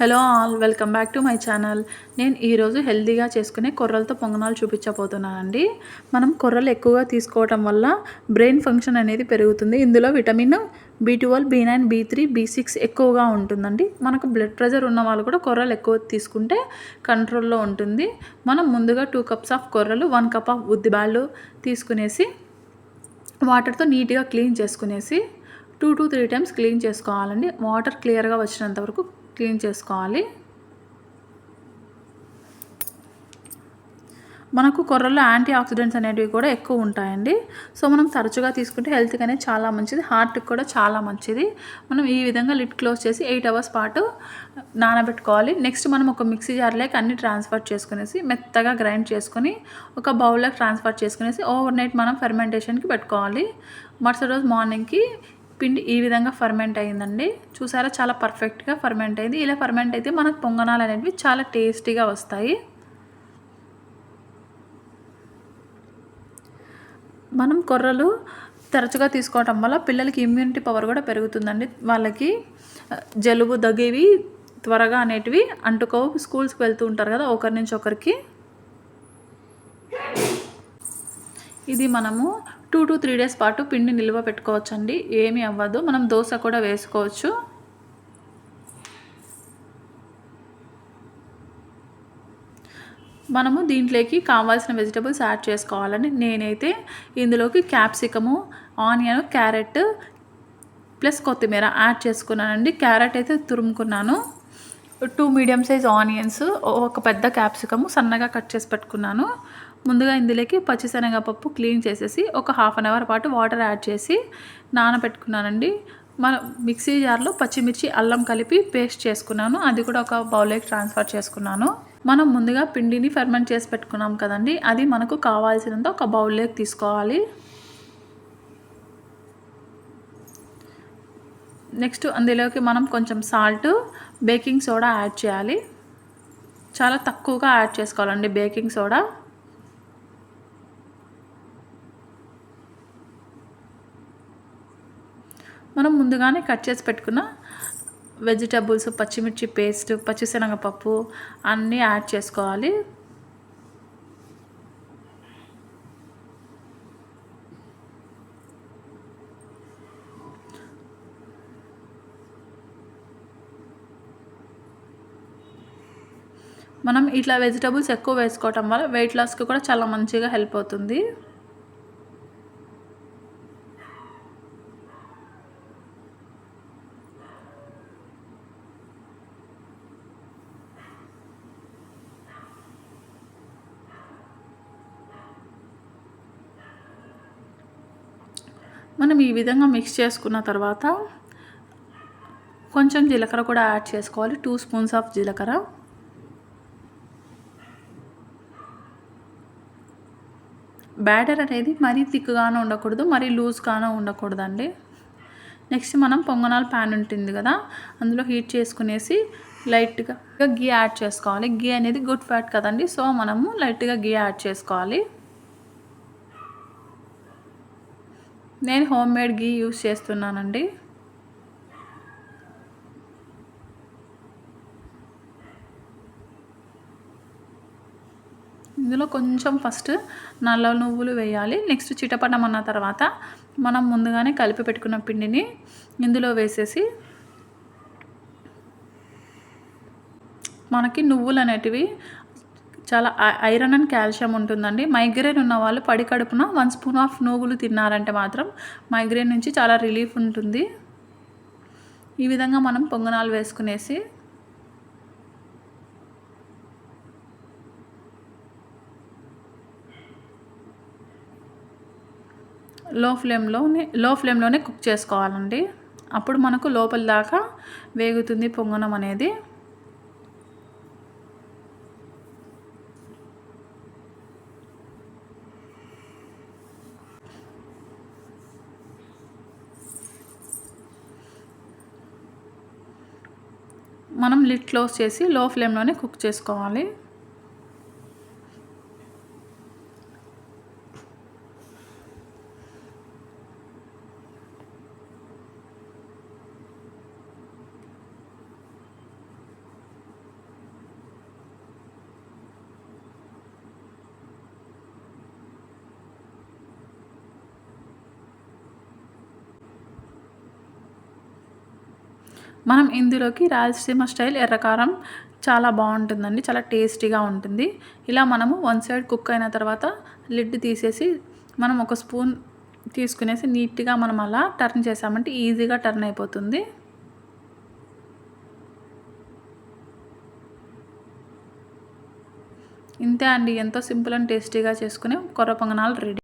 Hello all welcome back to my channel. నేను ఈరోజు హెల్తీగా చేసుకునే కొర్రలతో పొంగనాలు చూపించబోతున్నానండి. మనం కొర్రలు ఎక్కువగా తీసుకోవటం వల్ల బ్రెయిన్ ఫంక్షన్ అనేది పెరుగుతుంది. ఇందులో vitamin B twelve B nine B three B six ఎక్కువగా ఉంటుందండి. మనకు బ్లడ్ ప్రెషర్ ఉన్న వాళ్ళు కూడా కొర్రలు ఎక్కువ తీసుకుంటే కంట్రోల్లో ఉంటుంది. మనం ముందుగా టూ కప్స్ ఆఫ్ కొర్రలు వన్ కప్ ఆఫ్ ఉద్దిబాళ్ళు తీసుకునేసి వాటర్తో నీట్గా క్లీన్ చేసుకునేసి two to three times clean చేసుకోవాలండి. వాటర్ క్లియర్గా వచ్చినంత వరకు క్లీన్ చేసుకోవాలి. మనకు కొర్రలో యాంటీ ఆక్సిడెంట్స్ అనేటివి కూడా ఎక్కువ ఉంటాయండి. సో మనం తరచుగా తీసుకుంటే హెల్త్కి అనేది చాలా మంచిది. హార్ట్కి కూడా చాలా మంచిది. మనం ఈ విధంగా లిడ్ క్లోజ్ చేసి ఎయిట్ అవర్స్ పాటు నానబెట్టుకోవాలి. నెక్స్ట్ మనం ఒక మిక్సీ జార్లోకి అన్ని ట్రాన్స్ఫర్ చేసుకునేసి మెత్తగా గ్రైండ్ చేసుకొని ఒక బౌల్లోకి ట్రాన్స్ఫర్ చేసుకునేసి ఓవర్ నైట్ మనం ఫెర్మెంటేషన్కి పెట్టుకోవాలి. మరుసటి రోజు మార్నింగ్కి పిండి ఈ విధంగా ఫర్మెంట్ అయిందండి. చూసారా చాలా పర్ఫెక్ట్గా ఫర్మెంట్ అయింది. ఇలా ఫర్మెంట్ అయితే మనకు పొంగనాలు అనేవి చాలా టేస్టీగా వస్తాయి. మనం కొర్రలు తరచుగా తీసుకోవటం వల్ల పిల్లలకి ఇమ్యూనిటీ పవర్ కూడా పెరుగుతుందండి. వాళ్ళకి జలుబు దగ్గేవి త్వరగా అనేటివి అంటుకోవు. స్కూల్స్కి వెళ్తూ ఉంటారు కదా ఒకరి నుంచి ఒకరికి. ఇది మనము టూ టు త్రీ డేస్ పాటు పిండి నిల్వ పెట్టుకోవచ్చండి. ఏమీ అవ్వదు. మనం దోశ కూడా వేసుకోవచ్చు. మనము దీంట్లోకి కావాల్సిన వెజిటబుల్స్ యాడ్ చేసుకోవాలండి. నేనైతే ఇందులోకి క్యాప్సికము ఆనియన్ క్యారెట్ ప్లస్ కొత్తిమీర యాడ్ చేసుకున్నానండి. క్యారెట్ అయితే తురుముకున్నాను. టూ మీడియం సైజ్ ఆనియన్స్ ఒక పెద్ద క్యాప్సికము సన్నగా కట్ చేసి పెట్టుకున్నాను. ముందుగా ఇందులోకి పచ్చిశనగపప్పు క్లీన్ చేసేసి ఒక హాఫ్ అన్ అవర్ పాటు వాటర్ యాడ్ చేసి నానబెట్టుకున్నానండి. మన మిక్సీ జార్లో పచ్చిమిర్చి అల్లం కలిపి పేస్ట్ చేసుకున్నాను. అది కూడా ఒక బౌల్లోకి ట్రాన్స్ఫర్ చేసుకున్నాను. మనం ముందుగా పిండిని ఫెర్మెంట్ చేసి పెట్టుకున్నాం కదండి. అది మనకు కావాల్సినంత ఒక బౌల్లోకి తీసుకోవాలి. నెక్స్ట్ అందులోకి మనం కొంచెం సాల్ట్ బేకింగ్ సోడా యాడ్ చేయాలి. చాలా తక్కువగా యాడ్ చేసుకోవాలండి బేకింగ్ సోడా. మనం ముందుగానే కట్ చేసి పెట్టుకున్న వెజిటబుల్స్ పచ్చిమిర్చి పేస్ట్ పచ్చిశనగపప్పు అన్నీ యాడ్ చేసుకోవాలి. మనం ఇట్లా వెజిటబుల్స్ ఎక్కువ వేసుకోవటం వల్ల వెయిట్ లాస్కి కూడా చాలా మంచిగా హెల్ప్ అవుతుంది. మనం ఈ విధంగా మిక్స్ చేసుకున్న తర్వాత కొంచెం జీలకర్ర కూడా యాడ్ చేసుకోవాలి. టూ స్పూన్స్ ఆఫ్ జీలకర్ర. బ్యాటర్ అనేది మరీ థిక్గానే ఉండకూడదు మరీ లూజ్గానే ఉండకూడదండి. నెక్స్ట్ మనం పొంగనాల ప్యాన్ ఉంటుంది కదా అందులో హీట్ చేసుకునేసి లైట్గా గీ యాడ్ చేసుకోవాలి. గీ అనేది గుడ్ ఫ్యాట్ కదండి సో మనము లైట్గా గీ యాడ్ చేసుకోవాలి. నేను హోమ్ మేడ్ గీ యూస్ చేస్తున్నానండి. ఇందులో కొంచెం ఫస్ట్ నల్ల నువ్వులు వేయాలి. నెక్స్ట్ చిటపటం అన్న తర్వాత మనం ముందుగానే కలిపి పెట్టుకున్న పిండిని ఇందులో వేసేసి మనకి నువ్వులు అనేటివి చాలా ఐరన్ అండ్ కాల్షియం ఉంటుందండి. మైగ్రేన్ ఉన్న వాళ్ళు పడి కడుపున వన్ స్పూన్ ఆఫ్ నువ్వులు తిన్నారంటే మాత్రం మైగ్రేన్ నుంచి చాలా రిలీఫ్ ఉంటుంది. ఈ విధంగా మనం పొంగనాలు వేసుకునేసి లో ఫ్లేమ్లోనే లో ఫ్లేమ్లోనే కుక్ చేసుకోవాలండి. అప్పుడు మనకు లోపల దాకా వేగుతుంది పొంగనం అనేది. మనం లిడ్ క్లోజ్ చేసి లో ఫ్లేమ్లోనే కుక్ చేసుకోవాలి. మనం ఇందులోకి రాయలసీమ స్టైల్ ఎర్రకారం చాలా బాగుంటుందండి చాలా టేస్టీగా ఉంటుంది. ఇలా మనము వన్ సైడ్ కుక్ అయిన తర్వాత లిడ్ తీసేసి మనం ఒక స్పూన్ తీసుకునేసి నీట్గా మనం అలా టర్న్ చేసామంటే ఈజీగా టర్న్ అయిపోతుంది. ఇంతే అండి ఎంతో సింపుల్ అండ్ టేస్టీగా చేసుకునే కొర్ర పొంగనాలు రెడీ.